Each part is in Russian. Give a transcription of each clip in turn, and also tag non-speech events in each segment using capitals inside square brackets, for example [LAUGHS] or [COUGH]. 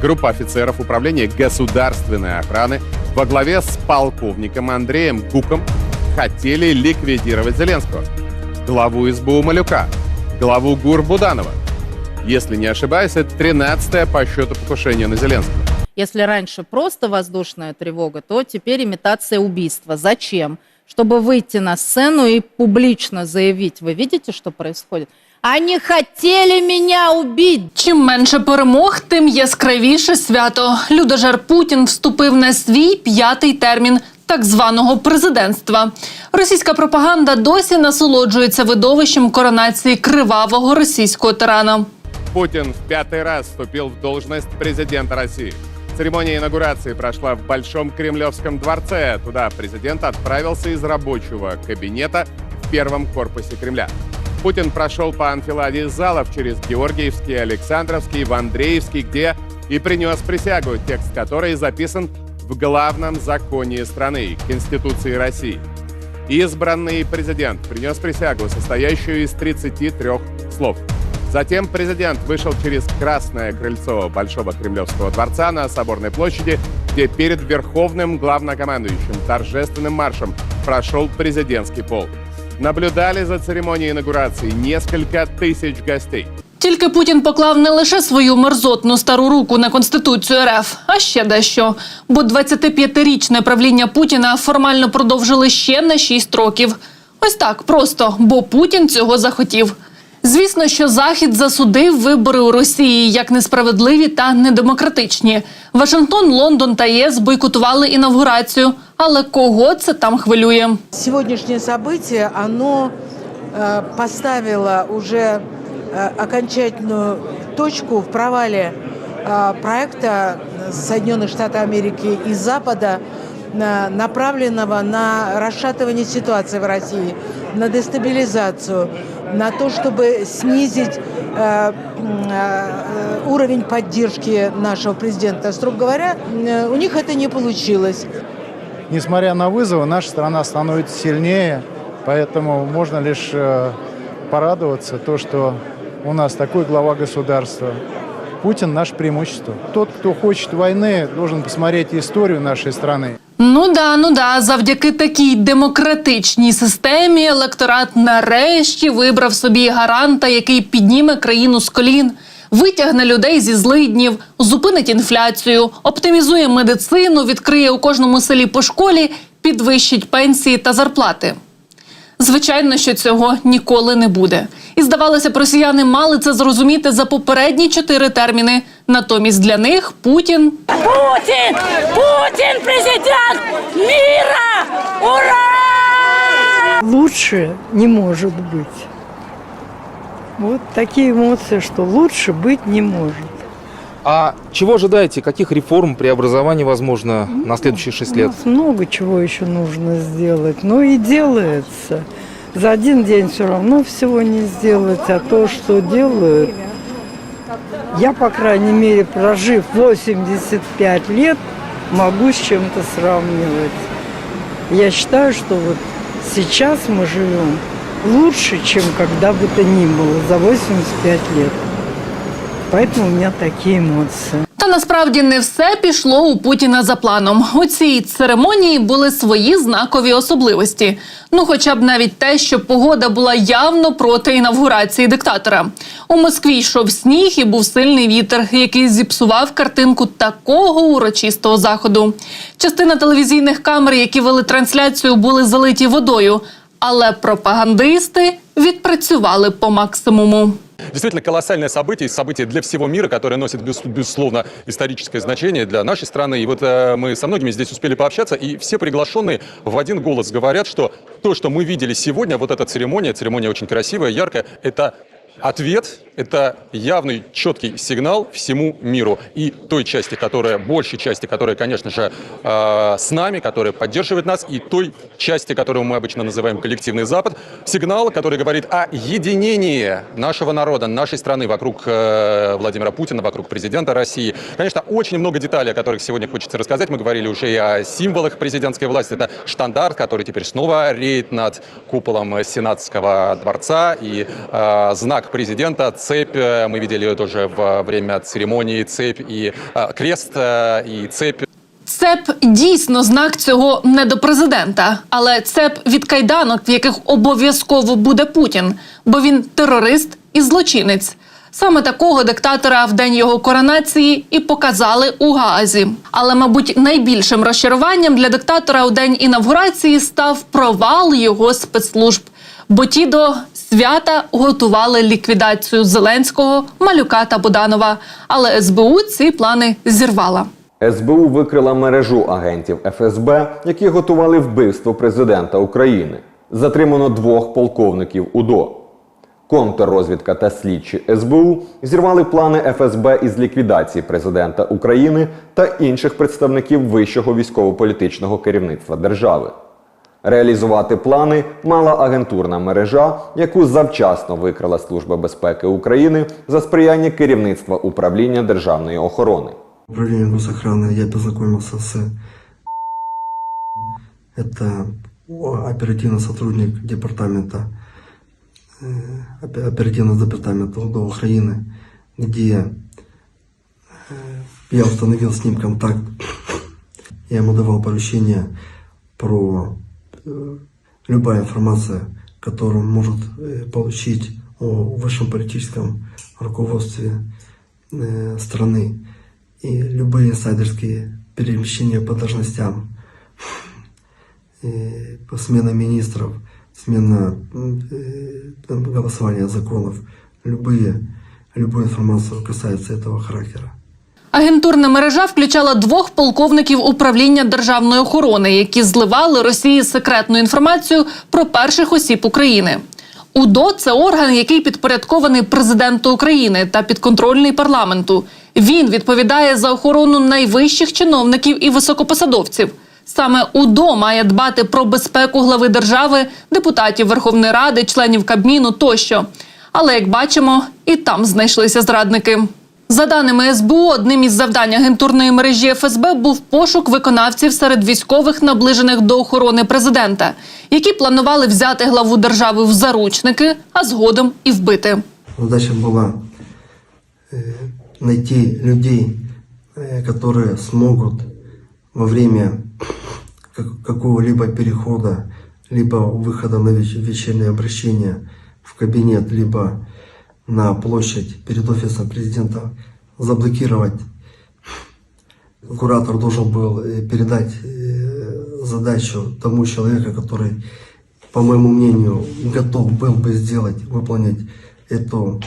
группа офицеров Управления государственной охраны во главе с полковником Андреем Гуком хотели ликвидировать Зеленского, главу СБУ Малюка, главу ГУР Буданова. Если не ошибаюсь, это 13 по счету покушение на Зеленского. Если раньше просто воздушная тревога, то теперь имитация убийства. Зачем? Чтобы выйти на сцену и публично заявить, вы видите, что происходит? Они хотели меня убить. Чим менше перемог, тим яскравіше свято. Людожер Путін вступив на свій п'ятий термін так званого президентства. Російська пропаганда досі насолоджується видовищем коронації кривавого російського тирана. Путин в пятый раз вступил в должность президента России. Церемония инаугурации прошла в Большом Кремлевском дворце. Туда президент отправился из рабочего кабинета в первом корпусе Кремля. Путин прошел по анфиладе залов через Георгиевский, Александровский, в Андреевский, где и принес присягу, текст которой записан в главном законе страны – Конституции России. Избранный президент принес присягу, состоящую из 33 слов. Затем президент вышел через красное крыльцо Большого Кремлевского дворца на Соборной площади, где перед верховным главнокомандующим торжественным маршем прошел президентский полк. Наблюдали за церемонией инаугурации несколько тысяч гостей. Тільки Путін поклав не лише свою мерзотну стару руку на конституцію РФ, а ще дещо. Бо 25-річне правління Путіна формально продовжили ще на 6 років. Ось так просто, бо Путін цього захотів. Звісно, що Захід засудив вибори у Росії як несправедливі та недемократичні. Вашингтон, Лондон та ЄС бойкотували інавгурацію. Але кого це там хвилює? Сегодняшнее событие, оно э, поставило уже э, окончательную точку в провале э, проекта Соединенных Штатов Америки и Запада, на- направленного на расшатывание ситуации в России, на дестабилизацию, На то, чтобы снизить э, э, уровень поддержки нашего президента. Строго говоря, э, у них это не получилось. Несмотря на вызовы, наша страна становится сильнее, поэтому можно лишь порадоваться то, что у нас такой глава государства. Путин – наше преимущество. Тот, кто хочет войны, должен посмотреть историю нашей страны. Ну да, ну да, завдяки такій демократичній системі електорат нарешті вибрав собі гаранта, який підніме країну з колін, витягне людей зі злиднів, зупинить інфляцію, оптимізує медицину, відкриє у кожному селі по школі, підвищить пенсії та зарплати. Звичайно, що цього ніколи не буде. І здавалося б, росіяни мали це зрозуміти за попередні чотири терміни. Натомість для них Путін Путин! Путин президент мира! Ура! лучше не может быть. Вот такие эмоции, что лучше быть не может. А чего ожидаете? Каких реформ, преобразований возможно на следующие шесть У лет? нас много чего еще нужно сделать, но и делается. За один день все равно всего не сделать, а то, что делают, я, по крайней мере, прожив 85 лет, могу с чем-то сравнивать. Я считаю, что вот сейчас мы живем лучше, чем когда бы то ни было за 85 лет. Поэтому у меня такие эмоции. Та насправді не все пішло у Путіна за планом. У цій церемонії були свої знакові особливості. Ну, хоча б навіть те, що погода була явно проти інавгурації диктатора. У Москві йшов сніг і був сильний вітер, який зіпсував картинку такого урочистого заходу. Частина телевізійних камер, які вели трансляцію, були залиті водою, але пропагандисти відпрацювали по максимуму. Действительно колоссальное событие, событие для всего мира, которое носит, безусловно, историческое значение для нашей страны. И вот э, мы со многими здесь успели пообщаться, и все приглашенные в один голос говорят, что то, что мы видели сегодня, вот эта церемония, церемония очень красивая, яркая, это ответ, это явный, четкий сигнал всему миру. И той части, которая, большей части, которая, конечно же, э, с нами, которая поддерживает нас, и той части, которую мы обычно называем коллективный Запад, сигнал, который говорит о единении нашего народа, нашей страны вокруг э, Владимира Путина, вокруг президента России. Конечно, очень много деталей, о которых сегодня хочется рассказать. Мы говорили уже и о символах президентской власти. Это штандарт, который теперь снова реет над куполом Сенатского дворца, и э, знак президента, цепь, э, мы видели ее тоже во время церемонии, цепь и э, крест, э, и цепь. Цеп дійсно знак цього не до президента, але цеп від кайданок, в яких обов'язково буде Путін, бо він терорист і злочинець. Саме такого диктатора в день його коронації і показали у Гаазі. Але, мабуть, найбільшим розчаруванням для диктатора у день інавгурації став провал його спецслужб. Бо ті до свята готували ліквідацію Зеленського, Малюка та Буданова. Але СБУ ці плани зірвала. СБУ викрила мережу агентів ФСБ, які готували вбивство президента України. Затримано двох полковників УДО. Контррозвідка та слідчі СБУ зірвали плани ФСБ із ліквідації президента України та інших представників вищого військово-політичного керівництва держави. Реалізувати плани мала агентурна мережа, яку завчасно викрила Служба безпеки України за сприяння керівництва управління державної охорони. Управление госохраны я познакомился с... Это оперативный сотрудник департамента, э, опе- оперативного департамента УДО Украины, где э, я установил с ним контакт. Я ему давал поручение про э, любая информация, которую может э, получить о высшем политическом руководстве э, страны и любые инсайдерские перемещения по должностям, э, по смена министров, смена голосования законов, любые, любую информацию касается этого характера. Агентурна мережа включала двох полковників управління державної охорони, які зливали Росії секретну інформацію про перших осіб України. УДО це орган, який підпорядкований президенту України та підконтрольний парламенту. Він відповідає за охорону найвищих чиновників і високопосадовців. Саме УДО має дбати про безпеку глави держави, депутатів Верховної Ради, членів Кабміну тощо. Але як бачимо, і там знайшлися зрадники. За даними СБУ, одним із завдань агентурної мережі ФСБ був пошук виконавців серед військових, наближених до охорони президента, які планували взяти главу держави в заручники, а згодом і вбити. Задача была э, найти людей, э, которые смогут во время как- какого-либо перехода, либо выхода на веч- вечернее обращение в кабинет, либо на площадь перед офисом президента заблокировать. Куратор должен был э, передать э, задачу тому человеку, который, по моему мнению, готов был бы сделать, выполнить эту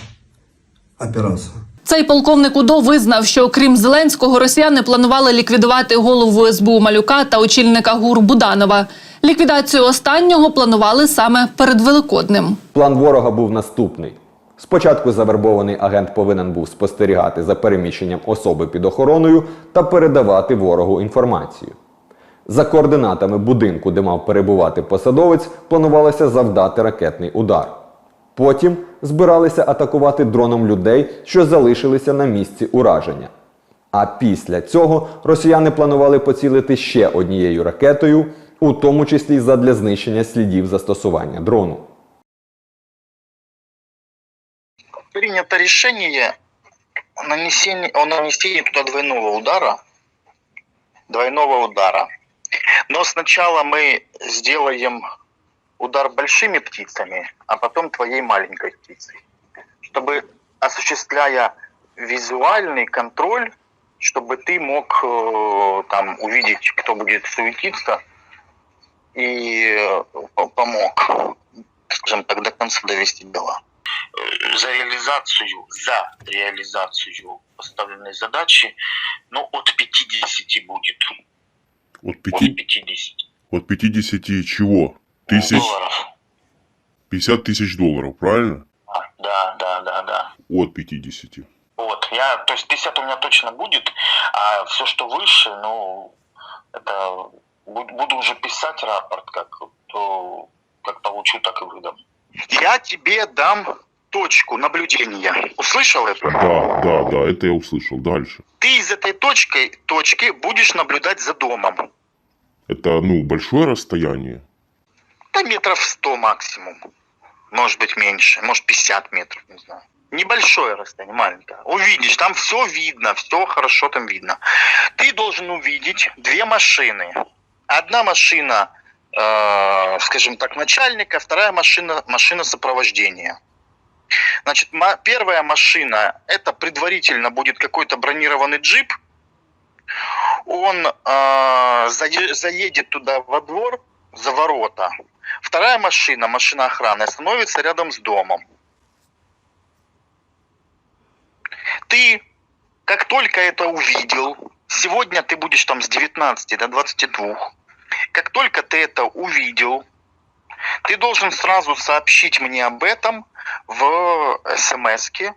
операцию. Цей полковник УДО визнав, що окрім Зеленського, росіяни планували ліквідувати голову СБУ Малюка та очільника ГУР Буданова. Ліквідацію останнього планували саме перед Великоднем. План ворога був наступний. Спочатку завербований агент повинен був спостерігати за переміщенням особи під охороною та передавати ворогу інформацію. За координатами будинку, де мав перебувати посадовець, планувалося завдати ракетний удар. Потім збиралися атакувати дроном людей, що залишилися на місці ураження. А після цього росіяни планували поцілити ще однією ракетою, у тому числі задля знищення слідів застосування дрону. Принято решение о нанесении, о нанесении туда двойного удара. Двойного удара. Но сначала мы сделаем удар большими птицами, а потом твоей маленькой птицей. Чтобы, осуществляя визуальный контроль, чтобы ты мог э, там увидеть, кто будет суетиться, и э, по- помог, скажем так, до конца довести дела за реализацию, за реализацию поставленной задачи, ну, от 50 будет. От От 5, 50 от 50 чего? Тысяч? долларов. 50 тысяч долларов, правильно? А, да, да, да, да. От 50. Вот, я, то есть 50 у меня точно будет, а все, что выше, ну, это бу- буду уже писать рапорт, как, то, как получу, так и выдам. Я тебе дам точку наблюдения. Услышал это? Да, да, да, это я услышал. Дальше. Ты из этой точки, точки будешь наблюдать за домом. Это, ну, большое расстояние. Да метров 100 максимум. Может быть меньше, может 50 метров, не знаю. Небольшое расстояние, маленькое. Увидишь, там все видно, все хорошо там видно. Ты должен увидеть две машины. Одна машина, э, скажем так, начальника, вторая машина, машина сопровождения. Значит, первая машина, это предварительно будет какой-то бронированный джип. Он э, зае- заедет туда во двор, за ворота. Вторая машина, машина охраны, остановится рядом с домом. Ты, как только это увидел, сегодня ты будешь там с 19 до 22, как только ты это увидел, ты должен сразу сообщить мне об этом в смс э,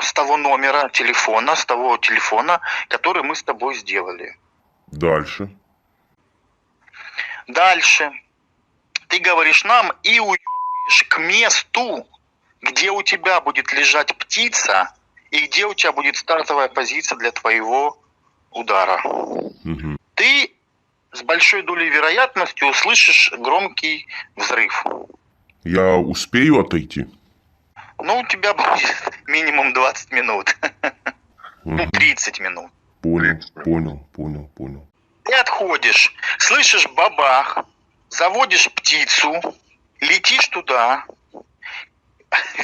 с того номера телефона, с того телефона, который мы с тобой сделали. Дальше. Дальше. Ты говоришь нам и уебываешь к месту, где у тебя будет лежать птица и где у тебя будет стартовая позиция для твоего удара. Мгм. Ты с большой долей вероятности услышишь громкий взрыв. Я успею отойти? Ну, у тебя будет [LAUGHS] минимум 20 минут. [LAUGHS] Ну, 30 минут. Понял, понял, понял, понял. Ты отходишь, слышишь бабах, заводишь птицу, летишь туда,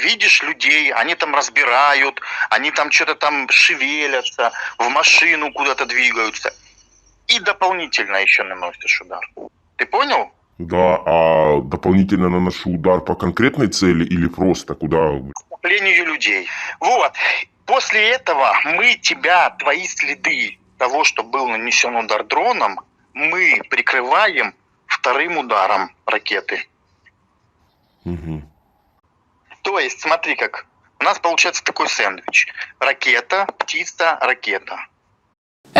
видишь людей, они там разбирают, они там что-то там шевелятся, в машину куда-то двигаются. И дополнительно еще наносишь удар. Ты понял? Да, а дополнительно наношу удар по конкретной цели или просто куда? скоплению людей. Вот. После этого мы тебя, твои следы того, что был нанесен удар дроном, мы прикрываем вторым ударом ракеты. Мгм. То есть, смотри как. У нас получается такой сэндвич. Ракета, птица, ракета.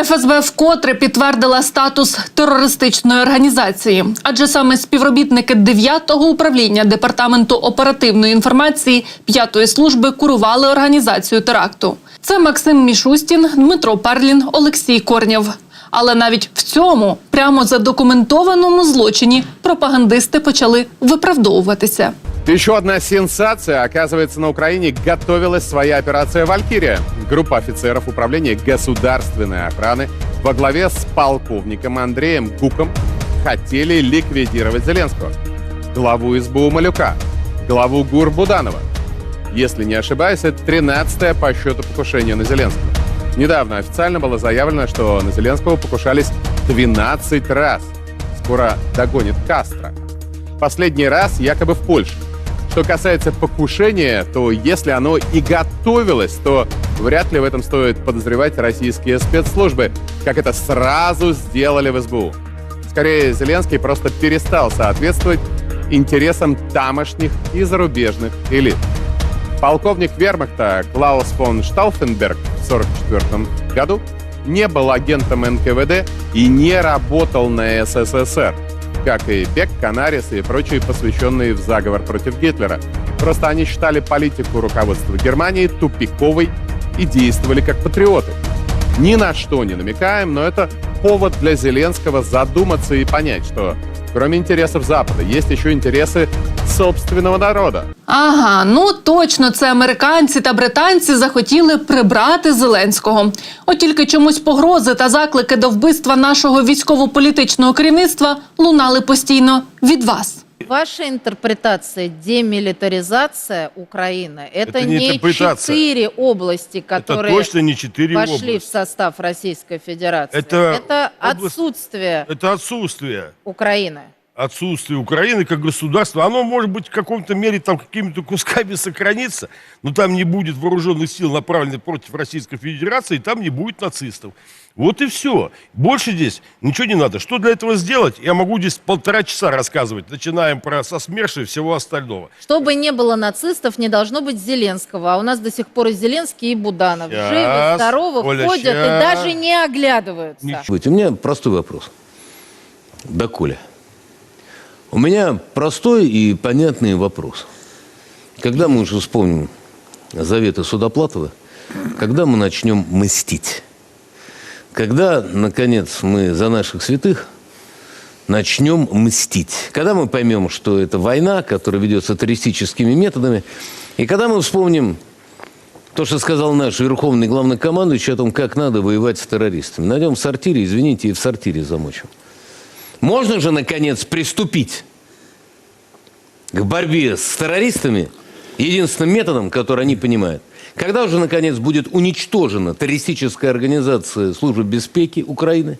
ФСБ вкотре підтвердила статус терористичної організації, адже саме співробітники 9-го управління департаменту оперативної інформації 5-ї служби курували організацію теракту. Це Максим Мішустін, Дмитро Перлін, Олексій Корнєв. Але навіть в цьому прямо задокументованому злочині пропагандисти почали виправдовуватися. Еще одна сенсация. Оказывается, на Украине готовилась своя операция «Валькирия». Группа офицеров управления государственной охраны во главе с полковником Андреем Гуком хотели ликвидировать Зеленского. Главу СБУ Малюка, главу ГУР Буданова. Если не ошибаюсь, это 13 по счету покушение на Зеленского. Недавно официально было заявлено, что на Зеленского покушались 12 раз. Скоро догонит Кастро. Последний раз якобы в Польше. Что касается покушения, то если оно и готовилось, то вряд ли в этом стоит подозревать российские спецслужбы, как это сразу сделали в СБУ. Скорее, Зеленский просто перестал соответствовать интересам тамошних и зарубежных элит. Полковник вермахта Клаус фон Штауфенберг в 1944 году не был агентом НКВД и не работал на СССР, как и Бек, Канарис и прочие посвященные в заговор против Гитлера. Просто они считали политику руководства Германии тупиковой и действовали как патриоты. Ни на что не намекаем, но это повод для Зеленского задуматься и понять, что кроме интересов Запада есть еще интересы собственного народа. Ага, ну точно, це американці та британці захотіли прибрати Зеленського. От тільки чомусь погрози та заклики до вбивства нашого військово-політичного керівництва лунали постійно від вас. Ваша интерпретация демилитаризация Украины это, Это не четыре области, которые Это точно не четыре вошли области. в состав Российской Федерации. Это область- отсутствие Это отсутствие. Украины. Отсутствие Украины как государства. Оно может быть в каком-то мере там какими-то кусками сохранится, но там не будет вооруженных сил, направленных против Российской Федерации, и там не будет нацистов. Вот и все. Больше здесь ничего не надо. Что для этого сделать? Я могу здесь полтора часа рассказывать. Начинаем про сосмерши и всего остального. Чтобы не было нацистов, не должно быть Зеленского. А у нас до сих пор и Зеленский, и Буданов. Щас, Живы, здоровы, Оля, ходят щас. и даже не оглядываются. У меня простой вопрос. Доколе. У меня простой и понятный вопрос. Когда мы уже вспомним заветы Судоплатова, когда мы начнем мстить? Когда, наконец, мы за наших святых начнем мстить? Когда мы поймем, что это война, которая ведется террористическими методами, и когда мы вспомним то, что сказал наш верховный главнокомандующий о том, как надо воевать с террористами. Найдем в сортире, извините, и в сортире замочим. Можно же, наконец, приступить к борьбе с террористами единственным методом, который они понимают. Когда уже, наконец, будет уничтожена террористическая организация службы безпеки Украины?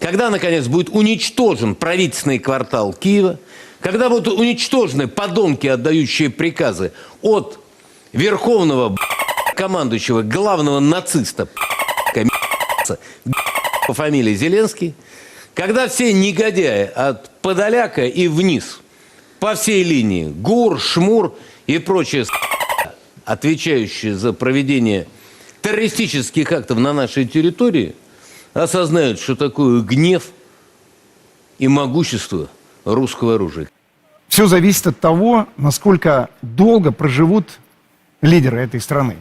Когда, наконец, будет уничтожен правительственный квартал Киева? Когда будут уничтожены подонки, отдающие приказы от верховного командующего, главного нациста по фамилии Зеленский? Когда все негодяи от Подоляка и вниз, по всей линии, ГУР, ШМУР и прочие отвечающие за проведение террористических актов на нашей территории, осознают, что такое гнев и могущество русского оружия. Все зависит от того, насколько долго проживут лидеры этой страны.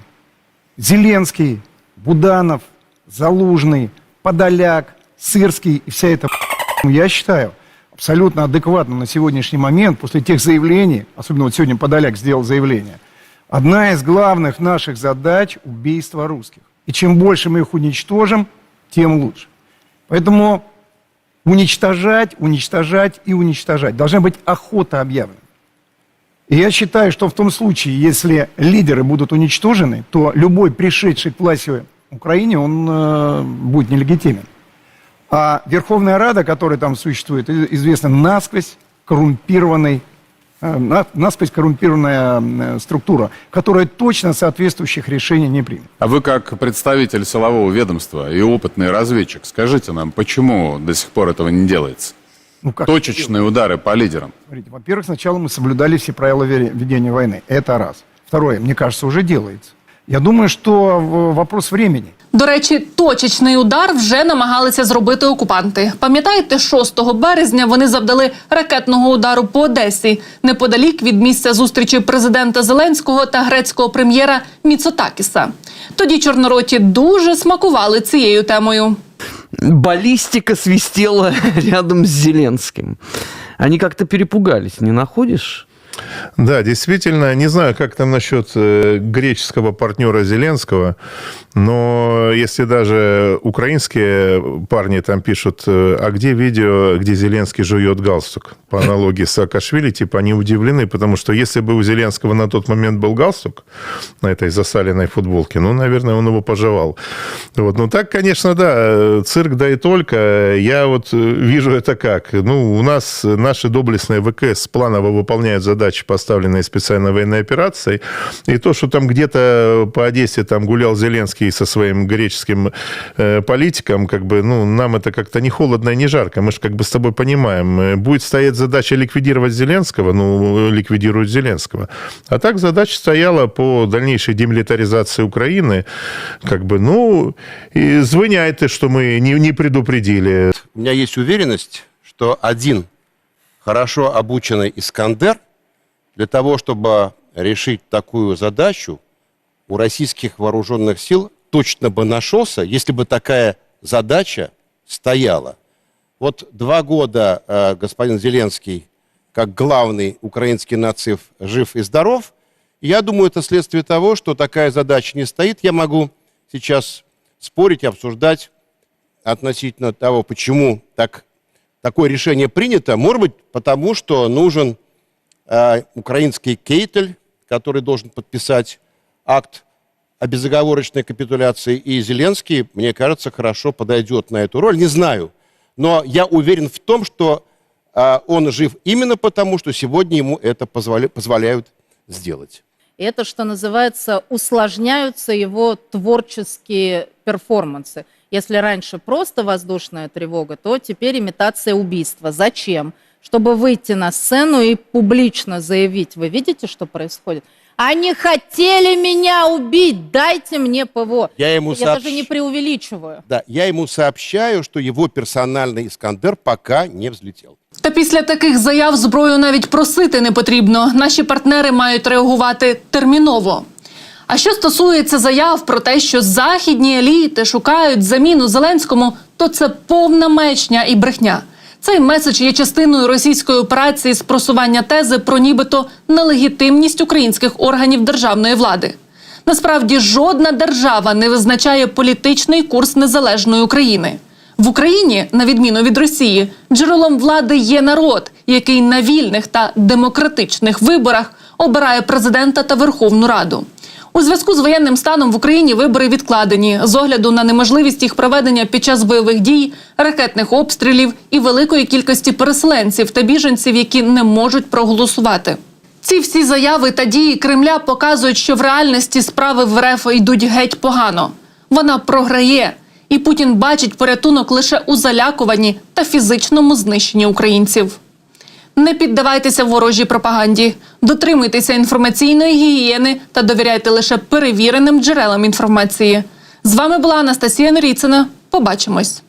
Зеленский, Буданов, Залужный, Подоляк, Сырский и вся эта я считаю, абсолютно адекватно на сегодняшний момент, после тех заявлений, особенно вот сегодня Подоляк сделал заявление, одна из главных наших задач – убийство русских. И чем больше мы их уничтожим, тем лучше. Поэтому уничтожать, уничтожать и уничтожать. Должна быть охота объявлена. И я считаю, что в том случае, если лидеры будут уничтожены, то любой пришедший к власти в Украине, он э, будет нелегитимен. А Верховная Рада, которая там существует, известна насквозь коррумпированной, э, на- насквозь коррумпированная э, структура, которая точно соответствующих решений не примет. А вы как представитель силового ведомства и опытный разведчик, скажите нам, почему до сих пор этого не делается? Ну, как Точечные удары по лидерам. Смотрите, во-первых, сначала мы соблюдали все правила ве- ведения войны. Это раз. Второе, мне кажется, уже делается. Я думаю, что вопрос времени. До речі, точечний удар вже намагалися зробити окупанти. Пам'ятаєте, 6 березня вони завдали ракетного удару по Одесі неподалік від місця зустрічі президента Зеленського та грецького прем'єра Міцотакіса. Тоді чорнороті дуже смакували цією темою. баллистика свистела [LAUGHS] рядом с Зеленским. Они как-то перепугались, не находишь? Да, действительно, не знаю, как там насчет э, греческого партнера Зеленского, но если даже украинские парни там пишут, э, а где видео, где Зеленский жует галстук, по аналогии с Саакашвили, типа они удивлены, потому что если бы у Зеленского на тот момент был галстук на этой засаленной футболке, ну, наверное, он его пожевал. Вот. Ну, так, конечно, да, цирк, да и только. Я вот э, вижу это как. Ну, у нас наши доблестные ВКС планово выполняют задачи, поставленные специальной военной операцией. И то, что там где-то по Одессе там гулял Зеленский со своим греческим э, политиком, как бы, ну, нам это как-то не холодно и не жарко. Мы же как бы с тобой понимаем. Э, Будет стоять задача ликвидировать Зеленского, ну, ликвидируют Зеленского. А так задача стояла по дальнейшей демилитаризации Украины. Как бы, ну, и звоняет, что мы не, не предупредили. У меня есть уверенность, что один хорошо обученный Искандер для того, чтобы решить такую задачу, у российских вооруженных сил точно бы нашелся, если бы такая задача стояла. Вот два года э, господин Зеленский, как главный украинский нацив, жив и здоров. Я думаю, это следствие того, что такая задача не стоит. Я могу сейчас спорить, обсуждать относительно того, почему так, такое решение принято. Может быть, потому что нужен э, украинский кейтель, который должен подписать акт о безоговорочной капитуляции. И Зеленский, мне кажется, хорошо подойдет на эту роль. Не знаю. Но я уверен в том, что э, он жив именно потому, что сегодня ему это позволя- позволяют сделать. Это, что называется, усложняются его творческие перформансы. Если раньше просто воздушная тревога, то теперь имитация убийства. Зачем? Чтобы выйти на сцену и публично заявить, вы видите, что происходит? Они хотели меня убить, дайте мне ПВО. Я ему Я сообщ- даже не преувеличиваю. Да, я ему сообщаю, что его персональный Искандер пока не взлетел. Та після таких заяв зброю навіть просити не потрібно. Наші партнери мають реагувати терміново. А що стосується заяв про те, що західні еліти шукають заміну Зеленському, то це повна мечня і брехня. Цей меседж є частиною російської операції з просування тези про нібито нелегітимність українських органів державної влади. Насправді жодна держава не визначає політичний курс незалежної України. В Україні, на відміну від Росії, джерелом влади є народ, який на вільних та демократичних виборах обирає президента та Верховну Раду. У зв'язку з воєнним станом в Україні вибори відкладені з огляду на неможливість їх проведення під час бойових дій, ракетних обстрілів і великої кількості переселенців та біженців, які не можуть проголосувати. Ці всі заяви та дії Кремля показують, що в реальності справи в РФ йдуть геть погано. Вона програє, і Путін бачить порятунок лише у залякуванні та фізичному знищенні українців. Не піддавайтеся ворожій пропаганді, дотримуйтеся інформаційної гігієни та довіряйте лише перевіреним джерелам інформації. З вами була Анастасія Норіцина. Побачимось.